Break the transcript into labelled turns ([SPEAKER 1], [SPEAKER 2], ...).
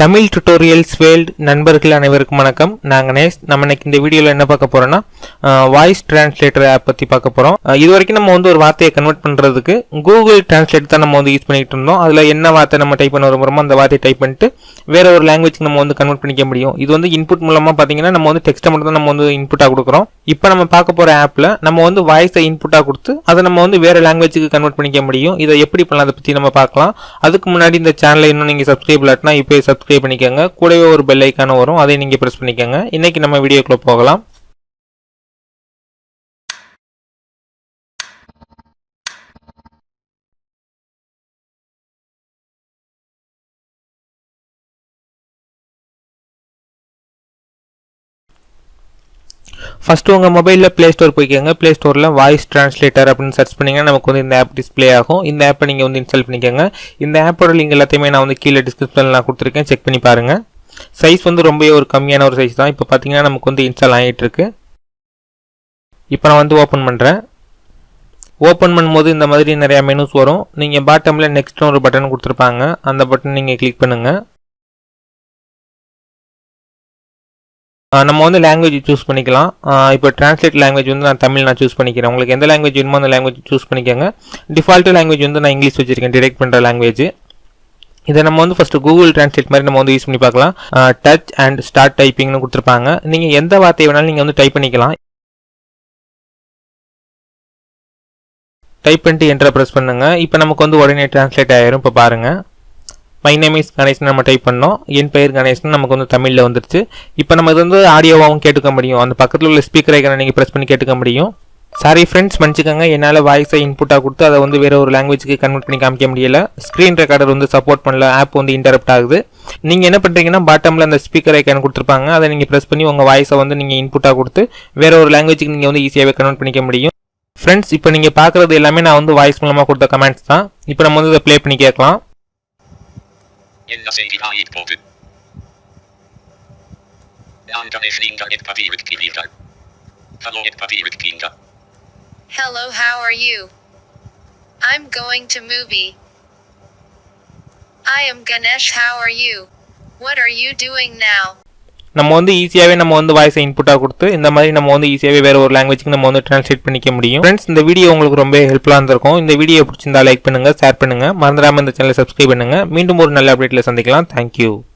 [SPEAKER 1] Tamil tutorials world நண்பர்கள் அனைவருக்கும் வணக்கம். நாங்கள் நேஸ் நம்ம இன்னைக்கு இந்த வீடியோவில் என்ன பார்க்க போகிறோம்னா வாய்ஸ் டிரான்ஸ்லேட்டர் ஆப் பற்றி பார்க்க போகிறோம் இது வரைக்கும் நம்ம வந்து ஒரு வார்த்தையை கன்வெர்ட் பண்ணுறதுக்கு கூகுள் டிரான்ஸ்லேட் தான் நம்ம வந்து யூஸ் பண்ணிகிட்டு இருந்தோம். அதில் என்ன வார்த்தை நம்ம டைப் பண்ண விரும்புகிறோமோ அந்த வார்த்தையை டைப் பண்ணிட்டு வேற ஒரு லாங்குவேஜ்க்கு நம்ம வந்து கன்வெர்ட் பண்ணிக்க முடியும். இது வந்து இன்புட் மூலமாக பார்த்தீங்கன்னா நம்ம வந்து டெக்ஸ்ட்டை மட்டும் தான் நம்ம வந்து இன்புட்டாக கொடுக்குறோம். இப்போ நம்ம பார்க்க போகிற ஆப்பில் நம்ம வந்து வாய்ஸை இன்புட்டாக கொடுத்து அதை நம்ம வந்து வேறு லாங்குவேஜுக்கு கன்வெர்ட் பண்ணிக்க முடியும். இதை எப்படி பண்ணலாம் அதை பற்றி நம்ம பார்க்கலாம். அதுக்கு முன்னாடி இந்த சேனலை இன்னும் நீங்கள் சப்ஸ்கிரைப் இல்லாட்டினா இப்போ சப்ஸ்கிரைப் பண்ணிக்கோங்க. கூடவே ஒரு பெல் ஐக்கான வரும். அதை நீங்கள் ப்ரெஸ் பண்ணிக்கோங்க. இன்றைக்கி நம்ம வீடியோக்குள்ளே போகலாம். ஃபஸ்ட்டு உங்கள் மொபைலில் ப்ளே ஸ்டோர் போய்க்கோங்க. ப்ளே ஸ்டோரில் வாய்ஸ் ட்ரான்ஸ்லேட்டர் அப்படின்னு சர்ச் பண்ணிங்கன்னா நமக்கு வந்து இந்த ஆப் டிஸ்ப்ளே ஆகும். இந்த ஆப்பை நீங்கள் வந்து இன்ஸ்டால் பண்ணிக்கோங்க. இந்த ஆப்போட லிங்க் எல்லாத்தையுமே நான் வந்து கீழே டிஸ்கிரிப்ஷனில் நான் கொடுத்துருக்கேன். செக் பண்ணி பாருங்கள் சைஸ் வந்து ரொம்பவே ஒரு கம்மியான ஒரு சைஸ் தான். இப்போ பார்த்தீங்கன்னா நமக்கு வந்து இன்ஸ்டால் ஆகிட்டு இருக்கு. இப்போ நான் வந்து ஓப்பன் பண்ணுறேன் ஓப்பன் பண்ணும்போது இந்த மாதிரி நிறையா மெனுஸ் வரும். நீங்கள் பாட்டமில் நெக்ஸ்ட்னு ஒரு பட்டன் கொடுத்துருப்பாங்க. அந்த பட்டன் நீங்கள் கிளிக் பண்ணுங்கள் நம்ம வந்து லாங்குவேஜ் சூஸ் பண்ணிக்கலாம். இப்போ டிரான்ஸ்லேட் லாங்குவேஜ் வந்து நான் தமிழ் நான் சூஸ் பண்ணிக்கிறேன். உங்களுக்கு எந்த லாங்குவேஜ் வேணுமோ அந்த லாங்குவேஜ் சூஸ் பண்ணிக்கோங்க. டிஃபால்ட்டு லாங்குவேஜ் வந்து நான் இங்கிலீஷ் வச்சுருக்கேன் டிரெக்ட் பண்ணுற லாங்குவேஜ் இதை நம்ம வந்து ஃபஸ்ட்டு கூகுள் டிரான்ஸ்லேட் மாதிரி நம்ம வந்து யூஸ் பண்ணி பார்க்கலாம். டச் அண்ட் ஸ்டார்ட் டைப்பிங்னு கொடுத்துருப்பாங்க. நீங்கள் எந்த வார்த்தையை வேணாலும் நீங்கள் வந்து டைப் பண்ணிக்கலாம். டைப் பண்ணிட்டு என்ட்ரை ப்ரெஸ் பண்ணுங்கள் இப்போ நமக்கு வந்து உடனே டிரான்ஸ்லேட் ஆயிரும். இப்போ பாருங்கள் மை நேம் இஸ் கணேசன் நம்ம டைப் பண்ணோம். என் பெயர் கணேசன் நமக்கு வந்து தமிழில் வந்துருச்சு. இப்போ நம்ம இது வந்து ஆடியோவாகவும் கேட்டுக்க முடியும். அந்த பக்கத்தில் உள்ள ஸ்பீக்கர் ஐக்கனை நீங்கள் ப்ரெஸ் பண்ணி கேட்டுக்க முடியும். சாரி ஃப்ரெண்ட்ஸ் மன்னிச்சுக்கோங்க. என்னால் வாய்ஸை இன்புட்டாக கொடுத்து அதை வந்து வேறு ஒரு லாங்குவேஜுக்கு கன்வெர்ட் பண்ணி காமிக்க முடியல. ஸ்க்ரீன் ரெக்கார்டர் வந்து சப்போர்ட் பண்ணல. ஆப் வந்து இன்டரப்ட் ஆகுது. நீங்கள் என்ன பண்ணுறீங்கன்னா பாட்டமில் அந்த ஸ்பீக்கர் ஐக்கான் கொடுத்துருப்பாங்க. அதை நீங்கள் ப்ரெஸ் பண்ணி உங்கள் வாய்ஸை வந்து நீங்கள் இன்புட்டாக கொடுத்து வேற ஒரு லாங்குவேஜுக்கு நீங்கள் வந்து ஈஸியாகவே கன்வெர்ட் பண்ணிக்க முடியும். ஃப்ரெண்ட்ஸ் இப்போ நீங்கள் பார்க்குறது எல்லாமே நான் வந்து வாய்ஸ் மூலமாக கொடுத்த கமெண்ட்ஸ் தான். இப்போ நம்ம வந்து இதை ப்ளே பண்ணி கேட்கலாம்.
[SPEAKER 2] Hello.
[SPEAKER 3] Hello, how are you? I'm going to movie. I am Ganesh, how are you? What are you doing now?
[SPEAKER 1] நம்ம வந்து ஈஸியாகவே நம்ம வந்து வாய்ஸை இன்புட்டாக கொடுத்து இந்த மாதிரி நம்ம வந்து ஈஸியாகவே வேறு ஒரு லாங்குவேஜ்க்கு நம்ம வந்து ட்ரான்ஸ்லேட் பண்ணிக்க முடியும். ஃப்ரெண்ட்ஸ் இந்த வீடியோ உங்களுக்கு ரொம்ப ஹெல்ப்ஃபுல்லாக இருந்திருக்கும். இந்த வீடியோ பிடிச்சிருந்தா லைக் பண்ணுங்கள் ஷேர் பண்ணுங்கள் மறந்துடாமல் இந்த சேனலை சப்ஸ்கிரைப் பண்ணுங்கள் மீண்டும் ஒரு நல்ல அப்டேட்டில் சந்திக்கலாம். தேங்க்யூ